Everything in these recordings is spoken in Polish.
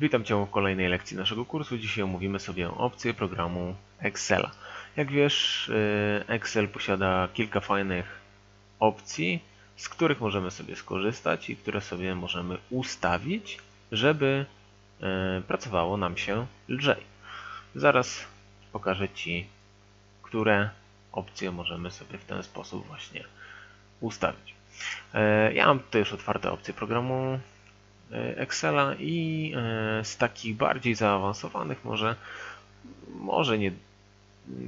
Witam Cię w kolejnej lekcji naszego kursu. Dzisiaj omówimy sobie opcje programu Excela. Jak wiesz, y, Excel posiada kilka fajnych opcji, z których możemy sobie skorzystać i które sobie możemy ustawić, żeby y, pracowało nam się lżej. Zaraz pokażę Ci, które opcje możemy sobie w ten sposób właśnie ustawić. Y, Ja mam tutaj już otwarte opcje programu Excela i e, z takich bardziej zaawansowanych może, może nie,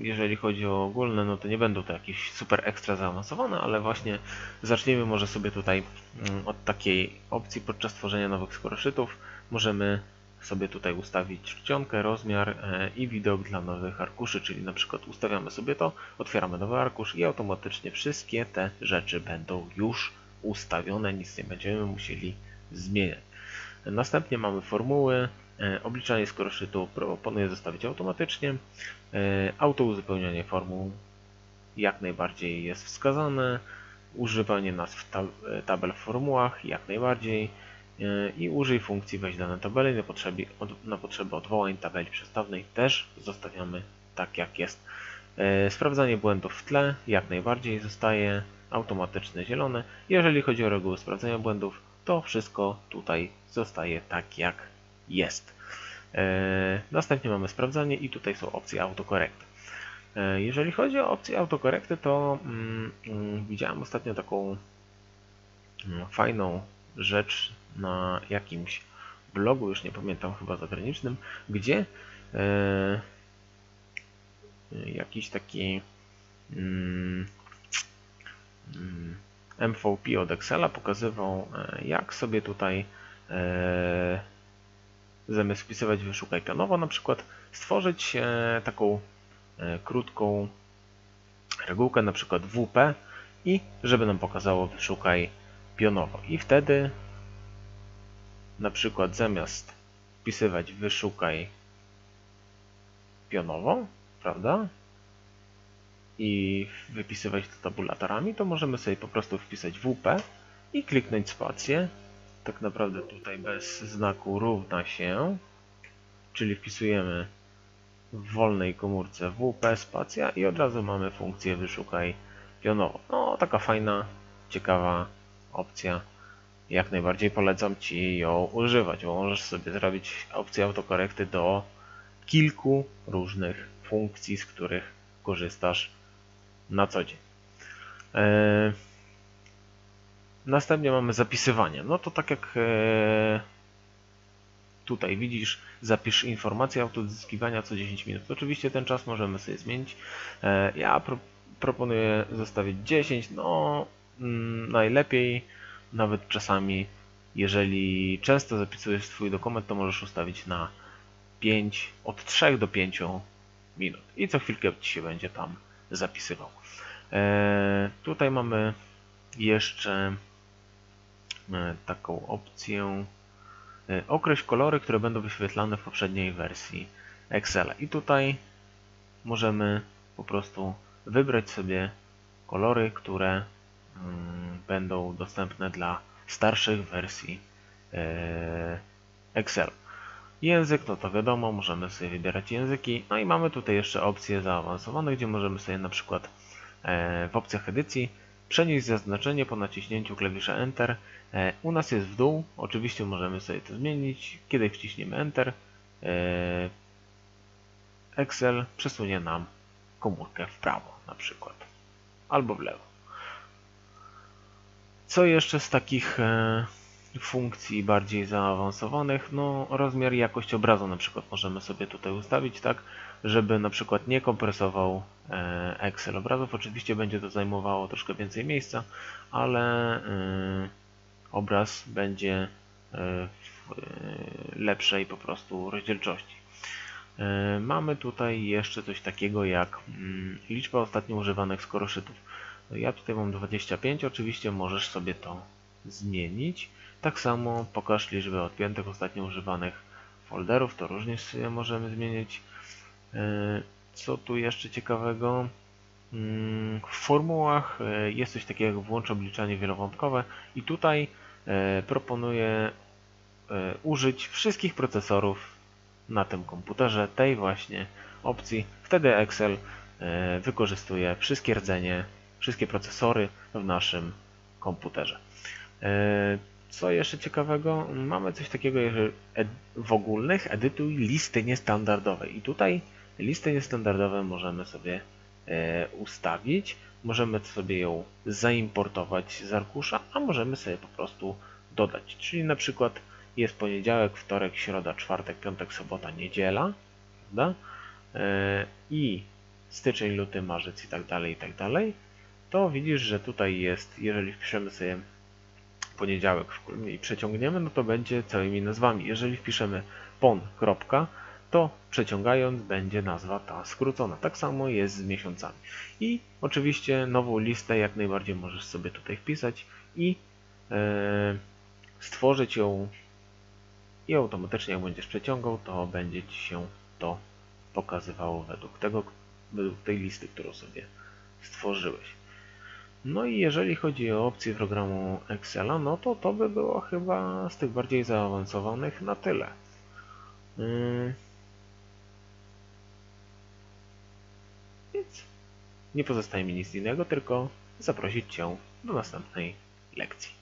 jeżeli chodzi o ogólne, no to nie będą to jakieś super ekstra zaawansowane, ale właśnie zacznijmy może sobie tutaj mm, od takiej opcji podczas tworzenia nowych skoroszytów. Możemy sobie tutaj ustawić czcionkę, rozmiar e, i widok dla nowych arkuszy, czyli na przykład ustawiamy sobie to, otwieramy nowy arkusz i automatycznie wszystkie te rzeczy będą już ustawione, nic nie będziemy musieli zmieniać. Następnie mamy formuły. E, Obliczanie skoroszytu proponuję zostawić automatycznie. E, Auto uzupełnianie formuł jak najbardziej jest wskazane. Używanie nazw tab tabel w formułach jak najbardziej. E, I użyj funkcji weź dane tabeli na potrzeby, na potrzeby odwołań tabeli przestawnej też zostawiamy tak jak jest. Sprawdzanie błędów w tle jak najbardziej zostaje automatyczne zielone. Jeżeli chodzi o reguły sprawdzania błędów, to wszystko tutaj zostaje tak jak jest. E, następnie mamy sprawdzanie i tutaj są opcje autokorekty. E, jeżeli chodzi o opcję autokorekty, to mm, mm, widziałem ostatnio taką mm, fajną rzecz na jakimś blogu, już nie pamiętam, chyba zagranicznym, gdzie e, jakiś taki MVP od Excela pokazywał, e, jak sobie tutaj e, zamiast wpisywać wyszukaj pionowo na przykład stworzyć e, taką krótką regułkę, na przykład WP i żeby nam pokazało wyszukaj pionowo. I wtedy na przykład zamiast wpisywać wyszukaj pionowo, prawda? I wypisywać to tabulatorami, to możemy sobie po prostu wpisać WP i kliknąć spację. Tak naprawdę tutaj bez znaku równa się, czyli wpisujemy w wolnej komórce WP spacja i od razu mamy funkcję wyszukaj pionowo. No, taka fajna, ciekawa opcja. Jak najbardziej polecam Ci ją używać, bo możesz sobie zrobić opcję autokorekty do kilku różnych funkcji, z których korzystasz na co dzień. E, następnie mamy zapisywanie. No to tak jak e, tutaj widzisz, zapisz informację autodyskiwania co 10 minut. Oczywiście ten czas możemy sobie zmienić. E, ja pro, proponuję zostawić 10. No mm, najlepiej nawet czasami jeżeli często zapisujesz swój dokument, to możesz ustawić na 5, od 3 do 5 minut i co chwilkę Ci się będzie tam zapisywał. E, tutaj mamy jeszcze e, taką opcję e, określ kolory, które będą wyświetlane w poprzedniej wersji Excela. I tutaj możemy po prostu wybrać sobie kolory, które mm, będą dostępne dla starszych wersji Excel. Język, no to wiadomo, możemy sobie wybierać języki. No i mamy tutaj jeszcze opcje zaawansowane, gdzie możemy sobie na przykład E, w opcjach edycji przenieść zaznaczenie po naciśnięciu klawisza Enter. E, u nas jest w dół, oczywiście możemy sobie to zmienić. Kiedy wciśniemy Enter, e, Excel przesunie nam komórkę w prawo na przykład, albo w lewo. Co jeszcze z takich funkcji bardziej zaawansowanych, no rozmiar i jakość obrazu na przykład możemy sobie tutaj ustawić, tak, żeby na przykład nie kompresował e, Excel obrazów. Oczywiście będzie to zajmowało troszkę więcej miejsca, ale e, obraz będzie e, w lepszej po prostu rozdzielczości. Mamy tutaj jeszcze coś takiego jak mm, liczba ostatnio używanych skoroszytów. Ja tutaj mam 25, oczywiście możesz sobie to zmienić. Tak samo pokaż liczbę odpiętych ostatnio używanych folderów, to również sobie możemy zmienić. E, co tu jeszcze ciekawego? Mm, w formułach e, jest coś takiego jak włącz obliczanie wielowątkowe i tutaj e, proponuję użyć wszystkich procesorów na tym komputerze, tej właśnie opcji. Wtedy Excel wykorzystuje wszystkie rdzenie, wszystkie procesory w naszym komputerze. E, co jeszcze ciekawego? Mamy coś takiego, w ogólnych edytuj listy niestandardowe. I tutaj listy niestandardowe możemy sobie ustawić. Możemy sobie ją zaimportować z arkusza, a możemy sobie po prostu dodać. Czyli na przykład jest poniedziałek, wtorek, środa, czwartek, piątek, sobota, niedziela, prawda? E, I styczeń, luty, marzec i tak dalej, i tak dalej. To widzisz, że tutaj jest, jeżeli wpiszemy sobie poniedziałek i przeciągniemy, no to będzie całymi nazwami. Jeżeli wpiszemy pon. to przeciągając będzie nazwa ta skrócona. Tak samo jest z miesiącami. I oczywiście nową listę jak najbardziej możesz sobie tutaj wpisać i e, stworzyć ją i automatycznie jak będziesz przeciągał, to będzie Ci się to pokazywało według tego, według tej listy, którą sobie stworzyłeś. No i jeżeli chodzi o opcje programu Excela, no to to by było chyba z tych bardziej zaawansowanych na tyle. Yy. Więc nie pozostaje mi nic innego, tylko zaprosić Cię do następnej lekcji.